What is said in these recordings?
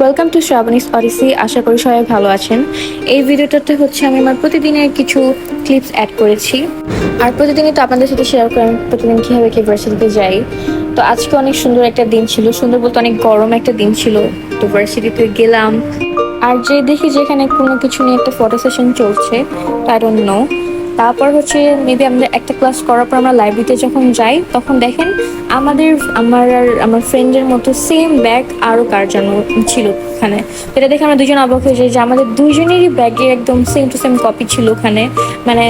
Welcome to Shrabani's odyssey আশা করি সবাই ভালো আছেন। এই ভিডিওটাতে হচ্ছে আমি আমার প্রতিদিনের কিছু ক্লিপস অ্যাড করেছি। আর প্রতিদিনই তো আপনাদের সাথে শেয়ার করেন প্রতিদিন কীভাবে ভার্সিটিতে যাই। তো আজকে অনেক সুন্দর একটা দিন ছিল। সুন্দর বলতে অনেক গরম একটা দিন ছিল। তো ভার্সিটিতে গেলাম। আর যে দেখি যেখানে কোনো কিছু নিয়ে একটা ফটো সেশন চলছে ডোন্ট নো তারপর হচ্ছে মেবি আমাদের একটা ক্লাস করার পর আমরা লাইব্রেরিতে যখন যাই, তখন দেখেন আমাদের, আমার আর আমার ফ্রেন্ডের মতো সেম ব্যাগ আরও কার যেন ছিল ওখানে। এটা দেখে আমরা দুজন অবাক হয়ে যাই যে আমাদের দুজনেরই ব্যাগে একদম সেম টু সেম কপি ছিল ওখানে। মানে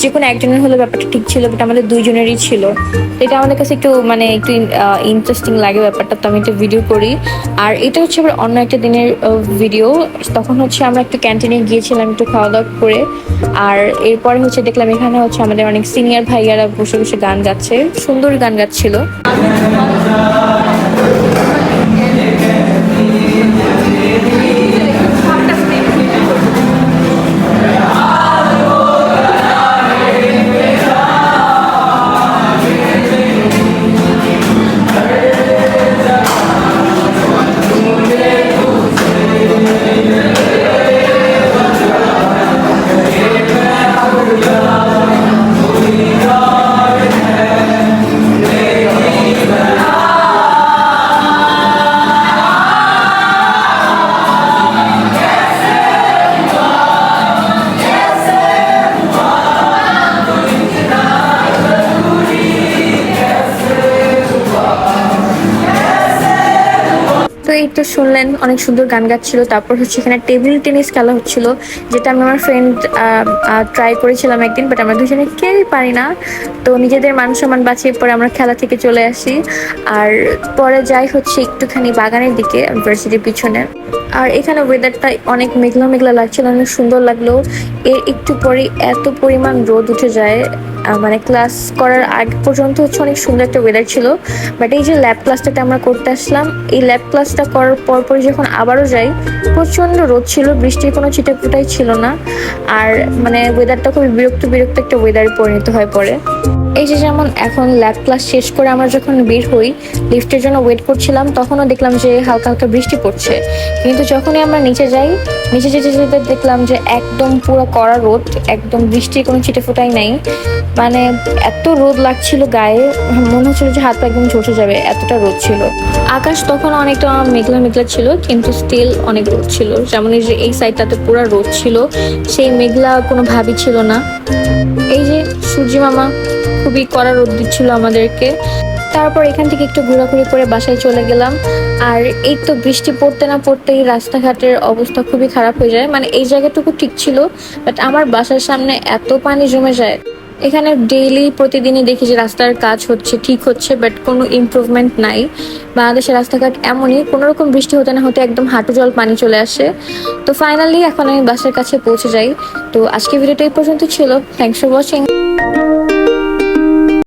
যে কোনো একজনের হলে ব্যাপারটা ঠিক ছিল বাট আমাদের দুজনেরই ছিল। এটা আমাদের কাছে একটু মানে একটু ইন্টারেস্টিং লাগে ব্যাপারটা, তো আমি একটা ভিডিও করি। আর এটা হচ্ছে আবার অন্য একটা দিনের ভিডিও তখন হচ্ছে আমরা একটু ক্যান্টিনে গিয়েছিলাম একটু খাওয়া দাওয়া করে। আর এরপরে হচ্ছে দেখলাম এখানে হচ্ছে আমাদের অনেক সিনিয়র ভাইয়ারা বসে বসে গান গাচ্ছে। সুন্দর গান গাচ্ছিল। তো এই তো শুনলেন, অনেক সুন্দর গান গাচ্ছিল। তারপর হচ্ছে এখানে টেবিল টেনিস খেলা হচ্ছিল, যেটা আমি আমার ফ্রেন্ড ট্রাই করেছিলাম একদিন বাট আমরা দুজনে কেউই পারি না। তো নিজেদের মান সম্মান বাঁচিয়ে পরে আমরা খেলা থেকে চলে আসি। আর পরে যাই হচ্ছে একটুখানি বাগানের দিকে ইউনিভার্সিটির পিছনে। আর এখানে ওয়েদারটা অনেক মেঘলা মেঘলা লাগছিল, অনেক সুন্দর লাগল। এর একটু পরে এত পরিমাণ রোদ উঠে যায় মানে ক্লাস করার আগ পর্যন্ত হচ্ছে অনেক সুন্দর একটা ওয়েদার ছিল। বাট এই যে ল্যাব ক্লাসটাতে আমরা করতে আসলাম, এই ল্যাব ক্লাসটা করার পর পর যখন আবারও যাই, প্রচণ্ড রোদ ছিল, বৃষ্টির কোনো ছিটেফোঁটাই ছিল না। আর মানে ওয়েদারটা খুবই বিরক্ত বিরক্ত একটা ওয়েদারে পরিণত হয়ে পড়ে। এই যে যেমন এখন ল্যাব ক্লাস শেষ করে আমরা যখন বের হই লিফটের জন্য ওয়েট করছিলাম, তখনও দেখলাম যে হালকা হালকা বৃষ্টি পড়ছে। কিন্তু যখনই আমরা নিচে যাই, নিচে যেতে যেতে দেখলাম যে একদম পুরো কড়া রোদ, একদম বৃষ্টির কোনো ছিটেফোঁটাই নাই। মানে এত রোদ লাগছিল গায়ে, মনে হচ্ছিল যে হাত পা একদম ঝসে যাবে, এতটা রোদ ছিল। আকাশ তখন অনেকটা মেঘলা মেঘলা ছিল, কিন্তু স্টিল অনেক রোদ ছিল। যেমন এই যে এই সাইডটাতে পুরো রোদ ছিল, সেই মেঘলা কোনো ভাবই ছিল না। এই যে সূর্যি মামা। খুবই কড়া রোদ দিচ্ছিল আমাদেরকে। তারপর এখান থেকে একটু ঘোরাঘুরি করে বাসায় চলে গেলাম। আর এই তো বৃষ্টি পড়তে না পড়তেই রাস্তাঘাটের অবস্থা খুবই খারাপ হয়ে যায়। মানে এই জায়গাটুকু ঠিক ছিল বাট আমার বাসার সামনে এত পানি জমে যায়। এখানে ডেইলি প্রতিদিনই দেখি যে রাস্তার কাজ হচ্ছে, ঠিক হচ্ছে বাট কোনো ইমপ্রুভমেন্ট নাই। বাংলাদেশের রাস্তাঘাট এমনই, কোনো রকম বৃষ্টি হতে না হতে একদম হাঁটু জল পানি চলে আসে। তো ফাইনালি এখন আমি বাসার কাছে পৌঁছে যাই। তো আজকে ভিডিওটা এই পর্যন্ত ছিল। Thanks for watching Thank you.